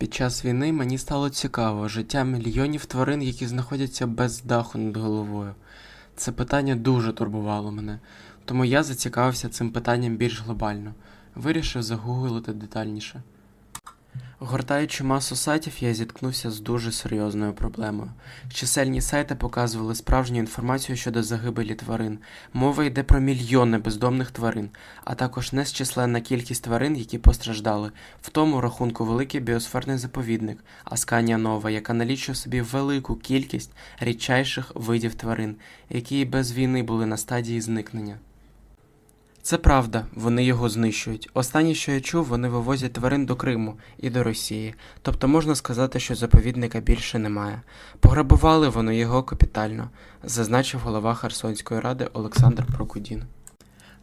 Під час війни мені стало цікаво життя мільйонів тварин, які знаходяться без даху над головою. Це питання дуже турбувало мене, тому я зацікавився цим питанням більш глобально. Вирішив загуглити детальніше. Гортаючи масу сайтів, я зіткнувся з дуже серйозною проблемою. Чисельні сайти показували справжню інформацію щодо загибелі тварин. Мова йде про мільйони бездомних тварин, а також незчисленна кількість тварин, які постраждали. В тому рахунку великий біосферний заповідник Асканія Нова, яка налічує собі велику кількість рідчайших видів тварин, які без війни були на стадії зникнення. Це правда, вони його знищують. Останнє, що я чув, вони вивозять тварин до Криму і до Росії. Тобто можна сказати, що заповідника більше немає. Пограбували вони його капітально, зазначив голова Херсонської ради Олександр Прокудін.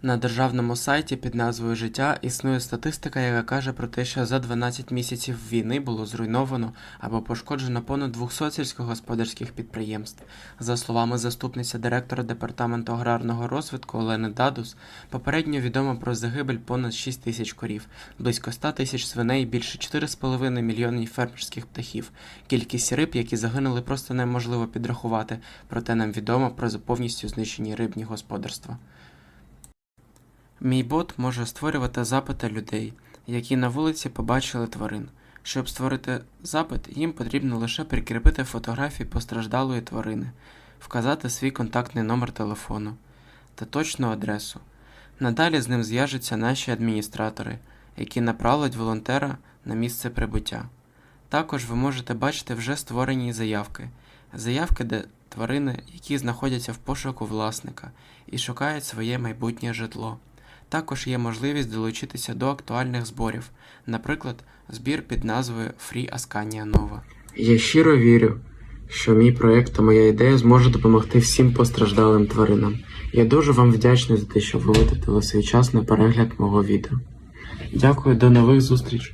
На державному сайті під назвою Життя існує статистика, яка каже про те, що за 12 місяців війни було зруйновано або пошкоджено понад 200 сільськогосподарських підприємств. За словами заступниці директора департаменту аграрного розвитку Олени Дадус, попередньо відомо про загибель понад 6 тисяч корів, близько 100 тисяч свиней, більше 4,5 мільйонів фермерських птахів. Кількість риб, які загинули, просто неможливо підрахувати, проте нам відомо про повністю знищені рибні господарства. Мій бот може створювати запити людей, які на вулиці побачили тварин. Щоб створити запит, їм потрібно лише прикріпити фотографії постраждалої тварини, вказати свій контактний номер телефону та точну адресу. Надалі з ним зв'яжуться наші адміністратори, які направлять волонтера на місце прибуття. Також ви можете бачити вже створені заявки, заявки, де тварини, які знаходяться в пошуку власника і шукають своє майбутнє житло. Також є можливість долучитися до актуальних зборів, наприклад, збір під назвою Free Ascania Nova. Я щиро вірю, що мій проект та моя ідея зможе допомогти всім постраждалим тваринам. Я дуже вам вдячний за те, що ви витратили свій час на перегляд мого відео. Дякую, до нових зустрічей!